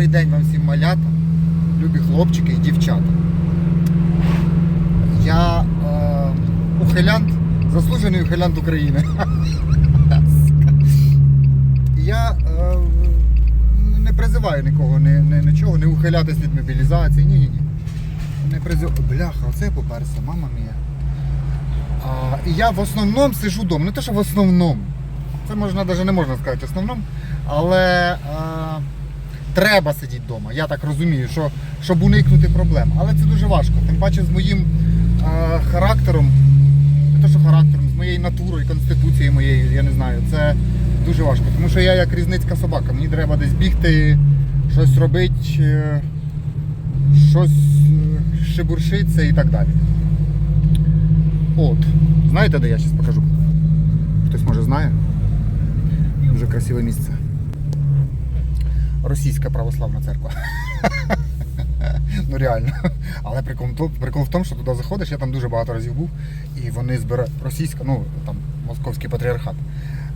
Добрий день вам всім малята, любі хлопчики і дівчата. Я е, ухилянт, заслужений ухилянт України. Я е, не призиваю нікого, не, не, нічого, не ухилятись від мобілізації. Ні, ні. Не призив... Бляха, оце поперся, мама мія. А, я в основному сижу вдома. Не те, що в основному. Це можна навіть не можна сказати в основному. Але а, треба сидіти вдома. Я так розумію, що, щоб уникнути проблем. Але це дуже важко. Тим паче з моїм а, характером, не те, що характером, з моєю натурою, конституцією моєю, я не знаю, це дуже важко. Тому що я як різницька собака. Мені треба десь бігти, щось робити, е, щось е, шебуршиться і так далі. От. Знаєте, де я зараз покажу? Хтось може знає? Дуже красиве місце. Російська православна церква. ну реально. Але прикол, прикол в тому, що туди заходиш, я там дуже багато разів був, і вони збирають російська, ну там московський патріархат.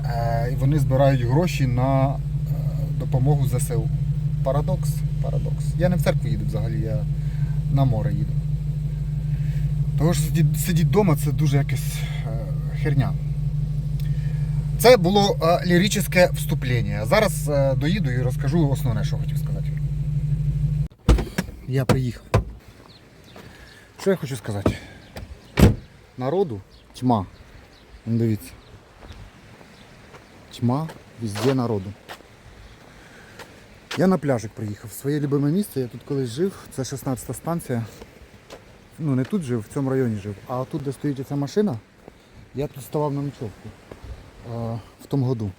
Е, і вони збирають гроші на е, допомогу ЗСУ. Парадокс. Парадокс. Я не в церкву їду взагалі, я на море їду. Тому що сидіти, вдома це дуже якась е, херня. Це було е, ліричне вступлення. Зараз е, доїду і розкажу основне, що хотів сказати. Я приїхав. Що я хочу сказати? Народу тьма. Дивіться. Тьма везде народу. Я на пляжик приїхав. Своє любиме місце. Я тут колись жив. Це 16-та станція. Ну не тут жив, в цьому районі жив. А тут, де стоїть ця машина, я тут ставав на ночовку в тому году.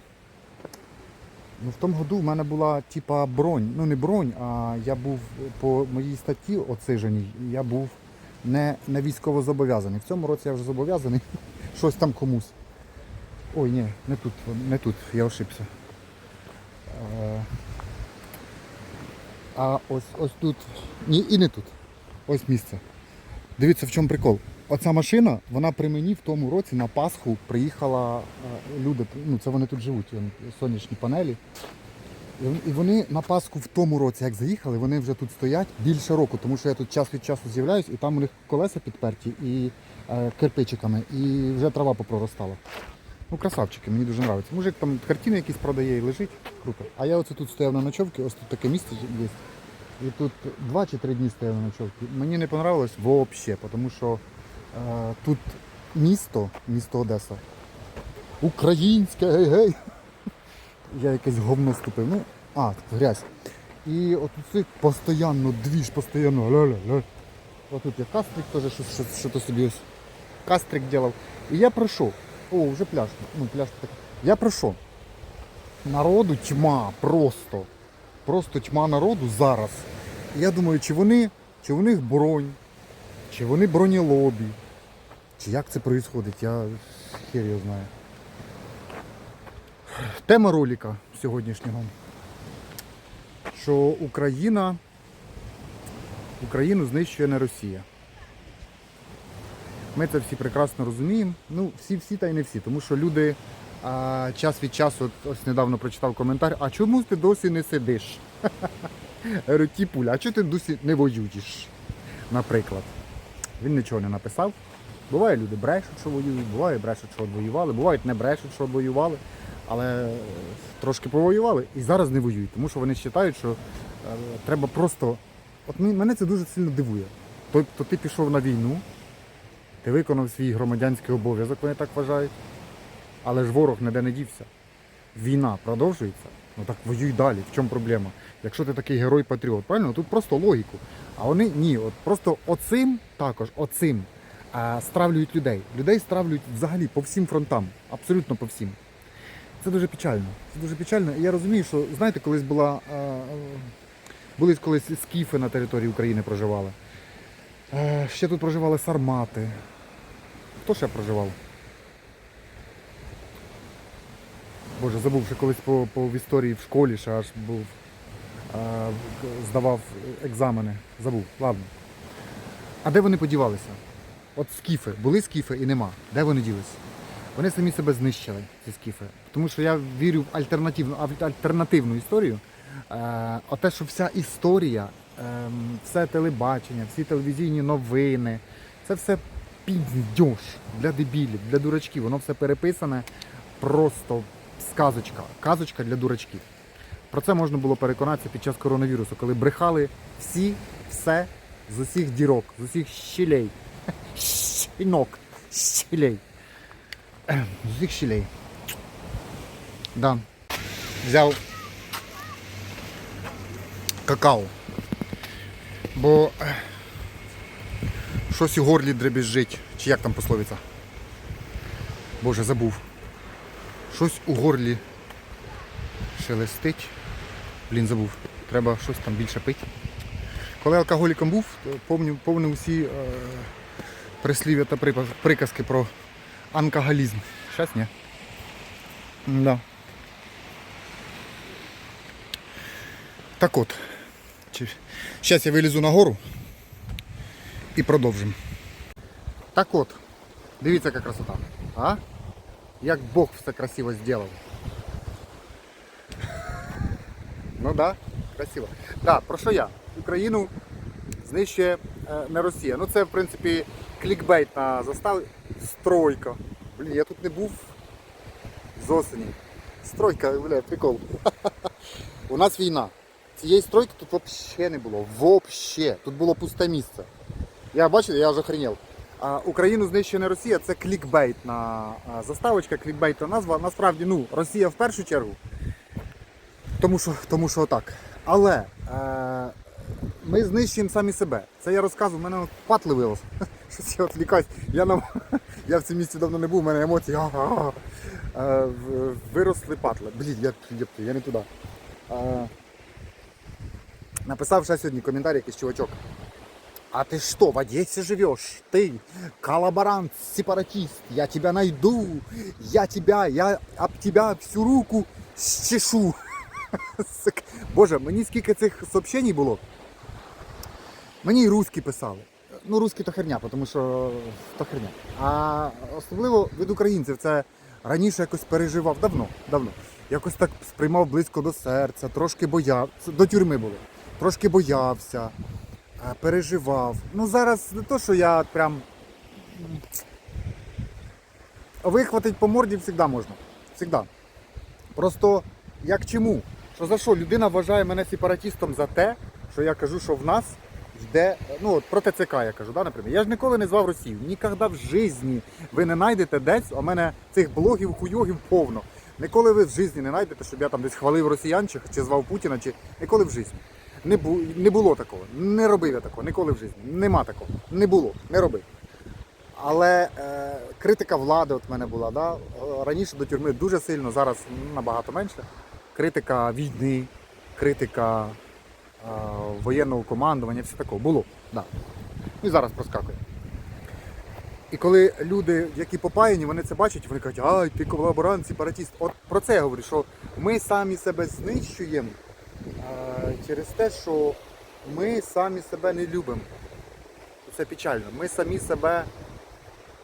Ну, в тому году в мене була типа бронь. Ну не бронь, а я був по моїй статті оциженій, я був не, не військово зобов'язаний. В цьому році я вже зобов'язаний. Щось там комусь. Ой, ні, не тут, не тут, я ошибся. А ось ось тут. Ні, і не тут. Ось місце. Дивіться, в чому прикол. Оця машина, вона при мені в тому році на Пасху приїхала е, люди, ну це вони тут живуть, сонячні панелі. І вони на Пасху в тому році, як заїхали, вони вже тут стоять більше року, тому що я тут час від часу з'являюсь, і там у них колеса підперті і е, кирпичиками, і вже трава попроростала. Ну, красавчики, мені дуже подобається. Мужик там картини якісь продає і лежить. Круто. А я оце тут стояв на ночовці, ось тут таке місце є. І тут два чи три дні стояв на ночовці. Мені не понравилось взагалі, тому що тут місто, місто Одеса. Українське, гей-гей. Я якесь говно ступив. Ну, а, грязь. І от це постійно двіж, постійно ля-ля-ля. Отут я кастрик теж щось, собі ось кастрик робив. І я пройшов. О, вже пляж. Ну, пляж так. Я пройшов. Народу тьма просто. Просто тьма народу зараз. І я думаю, чи вони, чи у них бронь, чи вони бронелобі, чи як це відбувається, я хер його знаю. Тема ролика сьогоднішнього. Що Україна Україну знищує не Росія. Ми це всі прекрасно розуміємо. Ну, всі, всі та й не всі, тому що люди а, час від часу, от ось недавно прочитав коментар, а чому ти досі не сидиш? Я говорю, «Тіпуля, а чому ти досі не воюєш? Наприклад. Він нічого не написав. Буває, люди брешуть, що воюють, буває брешуть, що воювали, бувають не брешуть, що воювали, але е, трошки повоювали і зараз не воюють, тому що вони вважають, що е, треба просто. От мене це дуже сильно дивує. Тобто ти пішов на війну, ти виконав свій громадянський обов'язок, вони так вважають. Але ж ворог ніде не дівся. Війна продовжується. Ну так воюй далі. В чому проблема? Якщо ти такий герой-патріот, правильно? Тут просто логіку. А вони ні, от просто оцим також, оцим стравлюють людей. Людей стравлюють взагалі по всім фронтам, абсолютно по всім. Це дуже печально. Це дуже печально. І я розумію, що знаєте, колись була. а, були колись скіфи на території України проживали. Е, Ще тут проживали сармати. Хто ще проживав? Боже, забув, що колись по, по в історії в школі ще аж був. здавав екзамени. Забув, ладно. А де вони подівалися? От скіфи, були скіфи і нема. Де вони ділися? Вони самі себе знищили, ці скіфи. Тому що я вірю в альтернативну, альтернативну історію. Е, оте, що вся історія, ем, все телебачення, всі телевізійні новини, це все піздьош для дебілів, для дурачків. Воно все переписане просто сказочка. Казочка для дурачків. Про це можна було переконатися під час коронавірусу, коли брехали всі, все з усіх дірок, з усіх щілей. Щінок, щілей. Ем, З щілей. Да. Взяв какао. Бо е, щось у горлі дребіжить. Чи як там пословиця? Боже, забув. Щось у горлі шелестить. Блін, забув. Треба щось там більше пити. Коли алкоголіком був, то помню усі е, прислів'я та приказки про анкоголізм. Щас ні. Да. Так от. Зараз я вилізу на гору і продовжимо. Так от. Дивіться, яка красота. А? Як Бог все красиво зробив. Ну так, да, красиво. Так, про що я? Україну знищує е, не Росія. Ну це в принципі клікбейт на заставі. Стройка. Блін, я тут не був з осені. Стройка, бля, прикол. У нас війна. Цієї стройки тут взагалі не було. Вообще. Тут було пусте місце. Я бачите, я вже охренів. Україну знищує Росія, це клікбейт на а, заставочка, клікбейтна назва. Насправді, ну, Росія в першу чергу. Тому що, тому що отак. Але е, ми знищуємо самі себе. Це я розказую, в мене патли Щось я відвлікаюсь. Я, на, я в цьому місці давно не був, у мене емоції. ага. Е, в- виросли патли. Блін, я, я, я не туди. Е, написав ще сьогодні коментар якийсь чувачок. А ты что, в Одессе живешь? Ты коллаборант, сепаратист. Я тебя найду. Я тебя, я об тебя всю руку щешу. Боже, мені скільки цих сообщень було. Мені і русські писали. Ну, русські то херня, тому що то херня. А особливо від українців це раніше якось переживав давно, давно. Якось так сприймав близько до серця, трошки боявся. До тюрми було. Трошки боявся, переживав. Ну зараз не то, що я прям. Вихватить по морді завжди можна. Всегда. Просто як чому? Що за що? Людина вважає мене сепаратистом за те, що я кажу, що в нас йде, ну от про ТЦК я кажу, да, наприклад. Я ж ніколи не звав Росію. Ніколи в житті ви не знайдете десь, в мене цих блогів, хуйогів повно. Ніколи ви в житті не знайдете, щоб я там десь хвалив росіян чи, чи звав Путіна, чи ніколи в житті. Не, бу, не було такого. Не робив я такого, ніколи в житті. Нема такого. Не було, не робив. Але е, критика влади от в мене була. Да? Раніше до тюрми дуже сильно, зараз набагато менше. Критика війни, критика воєнного командування, все такого було. Да. Ну і зараз проскакує. І коли люди, які попаяні, вони це бачать, вони кажуть, ай, ти колаборант, сепаратіст. От про це я говорю, що ми самі себе знищуємо е, через те, що ми самі себе не любимо. Це печально. Ми самі себе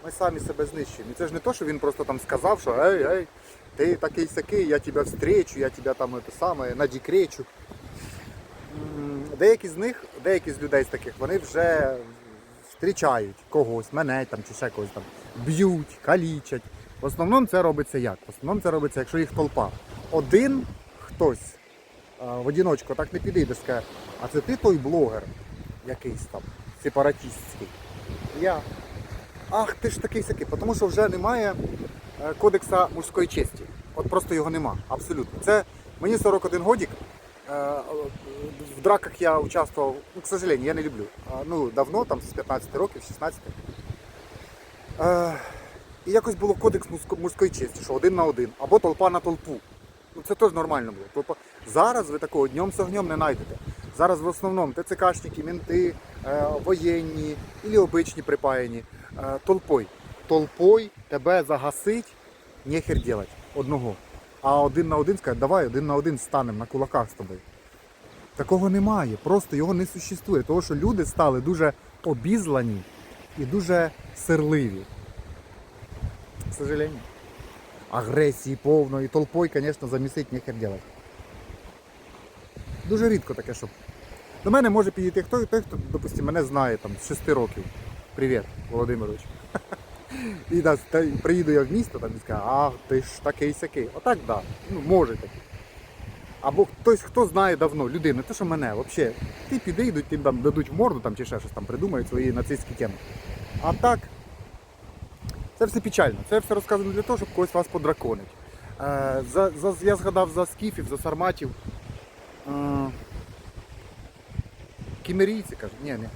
ми самі себе знищуємо. І це ж не то, що він просто там сказав, що ей, ей, ти такий сякий, я тебе встречу, я тебе там це саме надікречу. Деякі з них, деякі з людей з таких, вони вже зустрічають когось, мене там чи ще когось там, б'ють, калічать. В основному це робиться як? В основному це робиться, якщо їх толпа. Один хтось в одиночку так не підійде, скаже, а це ти той блогер якийсь там, сепаратистський. Я. Ах, ти ж такий сякий, тому що вже немає е, кодекса мужської честі. От просто його нема, абсолютно. Це мені 41 годик. Е, В драках я участвував, ну, к сожалению, я не люблю. Ну, давно, там з 15 років, 16. Е, І якось було кодекс мужської честі, що один на один, або толпа на толпу. Ну це теж нормально було. Толпа. Зараз ви такого днем з огнем не знайдете. Зараз в основному ТЦКшники, менти, е, воєнні і обичні припаяні. Толпой. Толпой тебе загасить, нехер делать одного. А один на один скаже, давай один на один станемо на кулаках з тобою. Такого немає, просто його не существує. Тому що люди стали дуже обізлані і дуже сирливі. К сожалению. Агресії повно і толпой, звісно, замісить нехер делать. Дуже рідко таке, щоб. До мене може підійти хто, той, хто, допустимо, мене знає там з 6 років. Привіт, Володимирович. І да, приїду я в місто там і скажу, а ти ж такий сякий. Отак, так. Да. Ну, може таки. Або хтось, хто знає давно, людина, не те, що мене, взагалі, ти піди, йдуть, ти там дадуть в морду там, чи ще щось там придумають свої нацистські теми. А так, це все печально. Це все розказано для того, щоб когось вас подраконить. Е, за, за, я згадав за скіфів, за сарматів. Е, кімерійці, кажуть, ні, ні.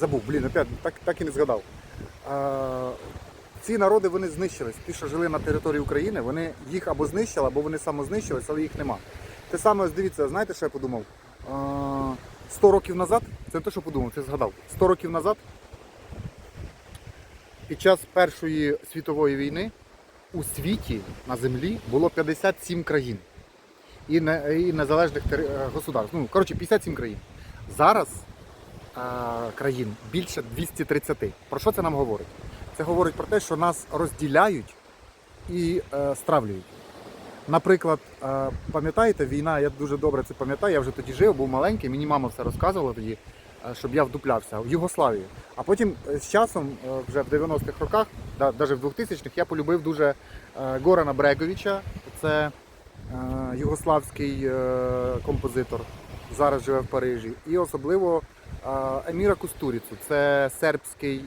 Забув, блін, опять так, так і не згадав. Е, ці народи вони знищились. Ті, що жили на території України, вони їх або знищили, або вони самознищились, але їх нема. Те саме, дивіться, знаєте, що я подумав? Е, 100 років назад, це не те, що подумав, це згадав. 100 років назад, під час Першої світової війни, у світі на землі було 57 країн і, незалежних е, государств. Ну, коротше, 57 країн. Зараз е, країн більше 230. Про що це нам говорить? Це говорить про те, що нас розділяють і е, стравлюють. Наприклад, е, пам'ятаєте, війна, я дуже добре це пам'ятаю, я вже тоді жив, був маленький, мені мама все розказувала тоді, е, щоб я вдуплявся в Югославію. А потім з часом, вже в 90-х роках, навіть в 2000-х, я полюбив дуже Горана Бреговича. Це югославський композитор, зараз живе в Парижі. І особливо Еміра Кустуріцу, це сербський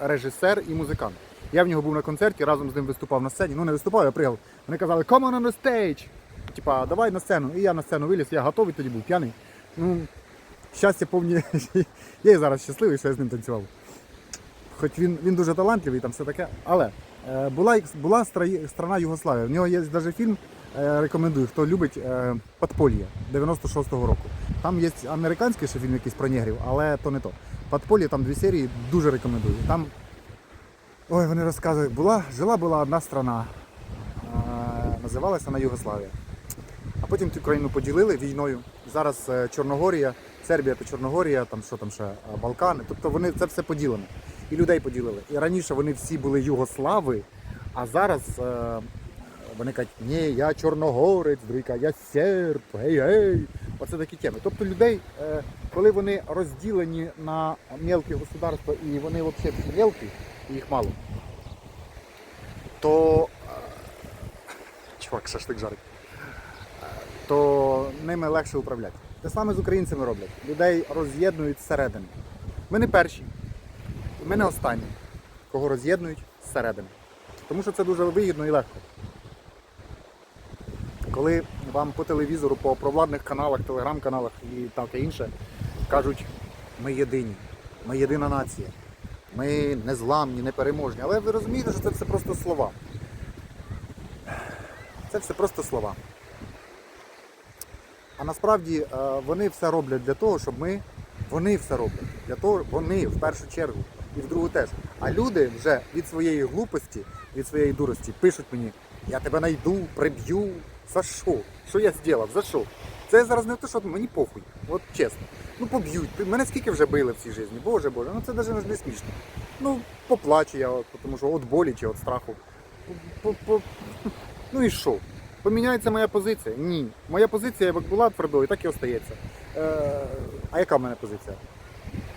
режисер і музикант. Я в нього був на концерті, разом з ним виступав на сцені. Ну не виступав, я пригав. Вони казали, come on on the stage. Типа, давай на сцену. І я на сцену виліз, я готовий тоді був п'яний. Ну, щастя повні. я і зараз щасливий, що я з ним танцював. Хоч він, він дуже талантливий, там все таке. Але е, була, була страна Югославія. В нього є навіть фільм, рекомендую, хто любить е, Подполье 96-го року. Там є американський ще фільм якийсь про негрів, але то не то. Подполье, там дві серії, дуже рекомендую. Там Ой, вони розказують, була, жила була одна страна, е, називалася вона Югославія. А потім цю країну поділили війною. Зараз е, Чорногорія, Сербія та Чорногорія, там що там ще, е, Балкани. Тобто вони це все поділено. І людей поділили. І раніше вони всі були югослави, а зараз е, вони кажуть, ні, я чорногорець, другий каже, я серб, гей, гей. Оце такі теми. Тобто людей, е, коли вони розділені на мелкі государства і вони взагалі мелкі, і їх мало, то е, чувак шашлик жарить, е, то ними легше управляти. Те саме з українцями роблять. Людей роз'єднують зсередини. Ми не перші, ми не останні, кого роз'єднують зсередини. Тому що це дуже вигідно і легко. Коли вам по телевізору, по провладних каналах, телеграм-каналах і таке інше кажуть, ми єдині, ми єдина нація, ми незламні, непереможні. Але ви розумієте, що це все просто слова. Це все просто слова. А насправді е, вони все роблять для того, щоб ми. Вони все роблять. Для того, вони в першу чергу і в другу теж. А люди вже від своєї глупості, від своєї дурості пишуть мені, я тебе найду, приб'ю. За що? Що я зробив? За що? Це зараз не те, що мені похуй. От чесно. Ну поб'ють. Мене скільки вже били в цій житті? Боже Боже, ну це навіть не смішно. Ну, поплачу я, тому що від болі чи від страху. По- по- Ну і що? Поміняється моя позиція? Ні. Моя позиція як була твердою, так і остається. Е, а яка в мене позиція?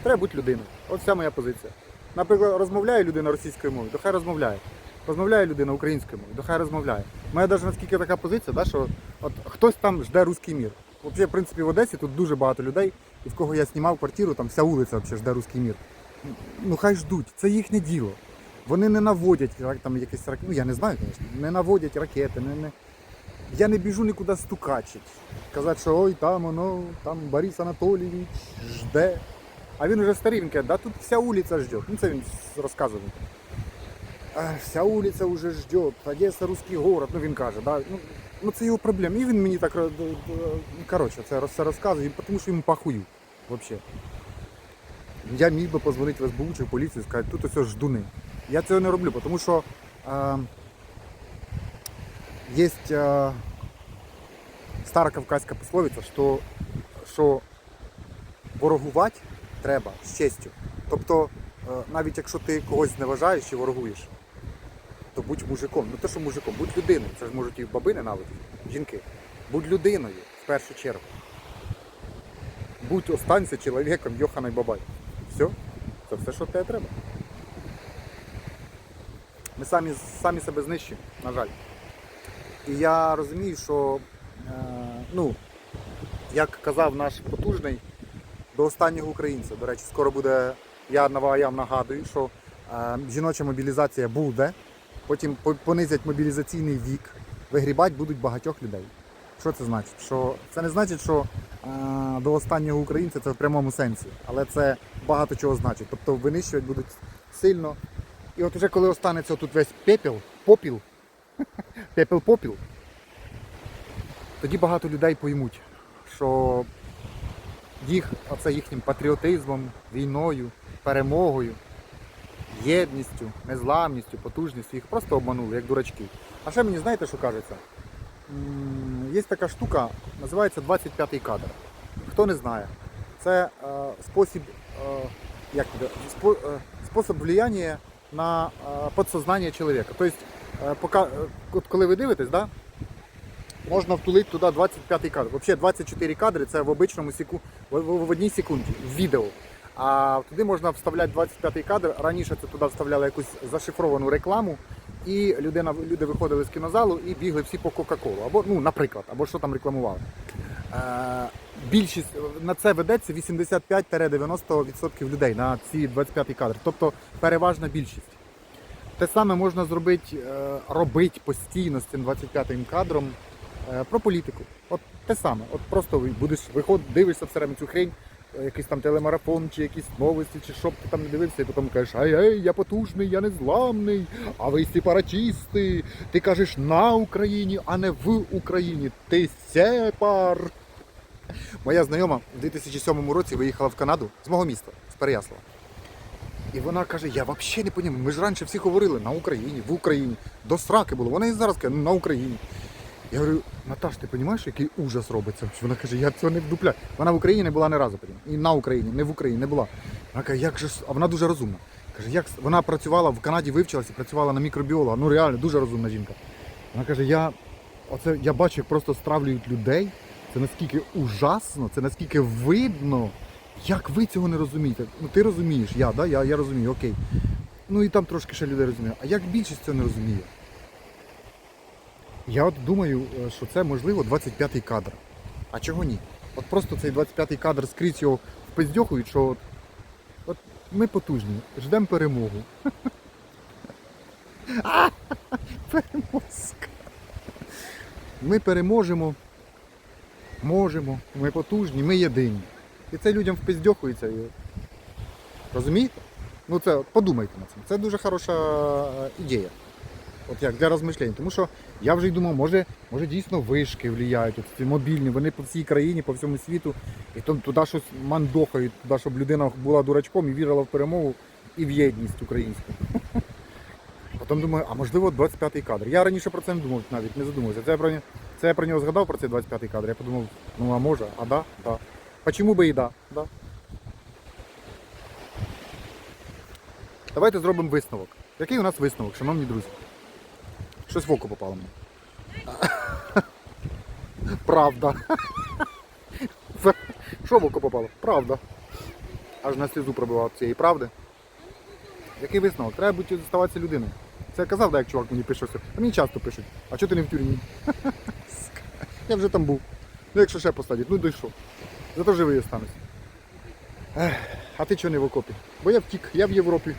Треба бути людиною. От вся моя позиція. Наприклад, розмовляє людина російською мовою, то хай розмовляє. Розмовляє людина українською мовою, то хай розмовляє. У мене навіть наскільки така позиція, да, що от хтось там жде руський мір. Взагалі, в принципі, в Одесі тут дуже багато людей, і в кого я знімав квартиру, там вся вулиця взагалі жде руський мір. Ну хай ждуть, це їхнє діло. Вони не наводять там якісь ракети. Ну я не знаю, звісно, не наводять ракети, не, не... Я не біжу нікуди стукачить. Казати, що ой, там воно, там Борис Анатолійович жде. А він старий, каже, да тут вся вулиця жде. Ну це він розказував. Вся вулиця вже жде, Одеса русський город, ну він каже, да? ну, ну це його проблема. І він мені так е, ну, коротше, це все розказує, тому що йому пахую. Взагалі. Я міг би позвонити в СБУ чи в поліцію і сказати, тут ось ждуни. Я цього не роблю, тому що е, є е, стара кавказька пословиця, що, що ворогувати треба з честю. Тобто, е, навіть якщо ти когось зневажаєш чи ворогуєш, то будь мужиком. Ну те, що мужиком, будь людиною. Це ж можуть і баби ненавидіти, жінки. Будь людиною в першу чергу. Будь останься чоловіком, Йоханой Бабай. Все, це все, що тебе треба. Ми самі, самі себе знищуємо, на жаль. І я розумію, що, е, ну, як казав наш потужний, до останнього українця. До речі, скоро буде, я вам нагадую, що е, жіноча мобілізація буде, потім по- понизять мобілізаційний вік, вигрібати будуть багатьох людей. Що це значить? Що це не значить, що е, до останнього українця це в прямому сенсі, але це багато чого значить. Тобто винищувати будуть сильно. І от уже коли останеться тут весь пепіл, попіл, пепел-попіл, тоді багато людей поймуть, що їх, оце їхнім патріотизмом, війною, перемогою, єдністю, незламністю, потужністю, їх просто обманули, як дурачки. А ще мені знаєте, що кажеться? Є така штука, називається 25-й кадр. Хто не знає, це е, спосіб, е, як буде, спо, е, спосіб влияння на е, підсознання чоловіка. Тобто, е, пока, е, коли ви дивитесь, да, можна втулити туди 25 кадр. Взагалі 24 кадри це в обичному секу... в, в, в одній секунді в відео. А туди можна вставляти 25-й кадр. Раніше це туди вставляли якусь зашифровану рекламу, і людина, люди виходили з кінозалу і бігли всі по Кока-Колу. Або, ну, наприклад, або що там рекламували. Е, більшість на це ведеться 85-90% людей на ці 25-й кадр. Тобто переважна більшість. Те саме можна зробити, е, робити постійно з цим 25-м кадром е, про політику. От те саме. От просто будеш виход, дивишся все время цю хрень, якийсь там телемарафон, чи якісь новості, чи що б ти там не дивився, і потім кажеш, ай, ей, я потужний, я незламний, а ви сепаратісти. Ти кажеш на Україні, а не в Україні. Ти сепар. Моя знайома в 2007 році виїхала в Канаду з мого міста, з Переяслава. І вона каже: я взагалі не розумію, ми ж раніше всі говорили на Україні, в Україні. До сраки було. Вона і зараз каже, на Україні. Я говорю, Наташ, ти розумієш, який ужас робиться? Вона каже, я цього не вдупляю. Вона в Україні не була ні разу. І на Україні, не в Україні не була. Вона каже, як же а вона дуже розумна. Каже, як вона працювала в Канаді, вивчилася, працювала на мікробіолога. Ну реально дуже розумна жінка. Вона каже, я оце я бачу, як просто стравлюють людей. Це наскільки ужасно, це наскільки видно. Як ви цього не розумієте? Ну ти розумієш, я, да? я, я розумію, окей. Ну і там трошки ще людей розуміє. А як більшість цього не розуміє? Я от думаю, е, що це можливо 25-й кадр. А чого ні? От просто цей 25-й кадр скрізь його впиздьохують, що от, от ми потужні, ждемо перемогу. А, Переможка. Ми переможемо, можемо, ми потужні, ми єдині. І це людям впиздьохується. Розумієте? Ну це подумайте над цим. Це дуже хороша е, ідея. От як для розмишлень. Тому що я вже й думав, може, може дійсно вишки влияють, ці мобільні, вони по всій країні, по всьому світу, і то, туди щось мандохають, туди, щоб людина була дурачком і вірила в перемогу і в єдність українську. Потім думаю, а можливо 25-й кадр. Я раніше про це не думав, навіть не задумався. Це я про, це я про нього згадав про цей 25-й кадр. Я подумав, ну а може, а да, да. Почему би і да? да. Давайте зробимо висновок. Який у нас висновок, шановні друзі? Щось в око попало мені. Правда. Що в око попало? Правда. Аж на слізу пробивав цієї правди. Який висновок? Треба бути залишатися людиною. Це я казав, да, як чувак мені пише все. А мені часто пишуть. А чого ти не в тюрмі? Я вже там був. Ну якщо ще посадять, ну дійшов. Зато живий останусь. А ти чого не в окопі? Бо я втік, я в Європі.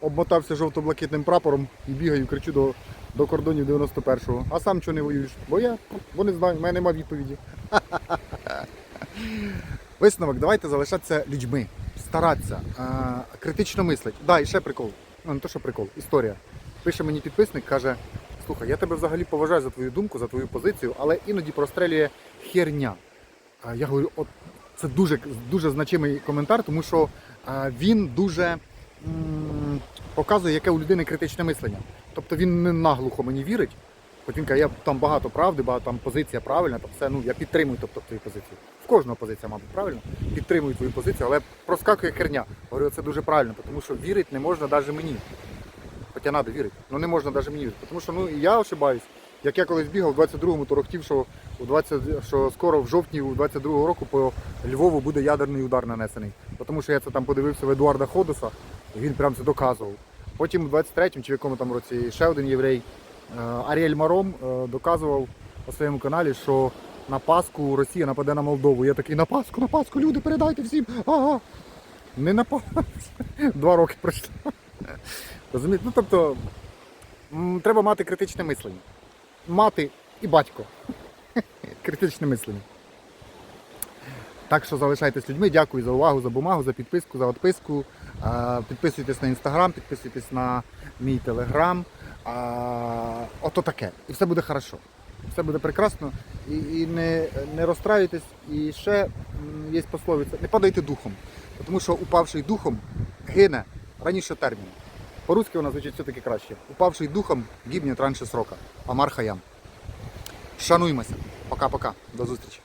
Обмотався жовто-блакитним прапором і бігаю, кричу до, до кордонів 91-го. А сам чого не воюєш? Бо я, бо не знаю, в мене немає відповіді. Висновок, давайте залишатися людьми, старатися, критично мислити. Да, і ще прикол. Ну, не то, що прикол, історія. Пише мені підписник, каже: слухай, я тебе взагалі поважаю за твою думку, за твою позицію, але іноді прострелює херня. Я говорю, от це дуже, дуже значимий коментар, тому що він дуже м, показує, яке у людини критичне мислення. Тобто він не наглухо мені вірить. От він каже, я там багато правди, багато там позиція правильна, то все, ну я підтримую тобто, твою позицію. В кожного позиція, мабуть, правильна. Підтримую твою позицію, але проскакує херня. Говорю, це дуже правильно, тому що вірити не можна навіть мені. Хоча треба вірити. Ну не можна навіть мені вірити. Тому що ну, я ошибаюсь, Як я колись бігав у 22-му, то хотів, що у 20, що скоро в жовтні у 22-го року по Львову буде ядерний удар нанесений. Тому що я це там подивився в Едуарда Ходоса, і він прям це доказував. Потім у 23-му чи в якому там році ще один єврей е, Аріель Маром е, доказував на своєму каналі, що на Пасху Росія нападе на Молдову. Я такий на Пасху, на Пасху, люди, передайте всім. Ага. Не напав. Два роки пройшло. Розумієте? Ну тобто треба мати критичне мислення. Мати і батько. Критичне мислення. Так що залишайтесь людьми. Дякую за увагу, за бумагу, за підписку, за відписку. Підписуйтесь на інстаграм, підписуйтесь на мій телеграм. Ото таке. І все буде хорошо. Все буде прекрасно. І, і не, не розстраюйтесь. І ще є пословиця, не падайте духом. Тому що упавший духом гине раніше терміну. По-русски вона звучить все-таки краще. Упавший духом гибне раніше срока. Амар Хаям. Шануймося. Пока-пока. До зустрічі.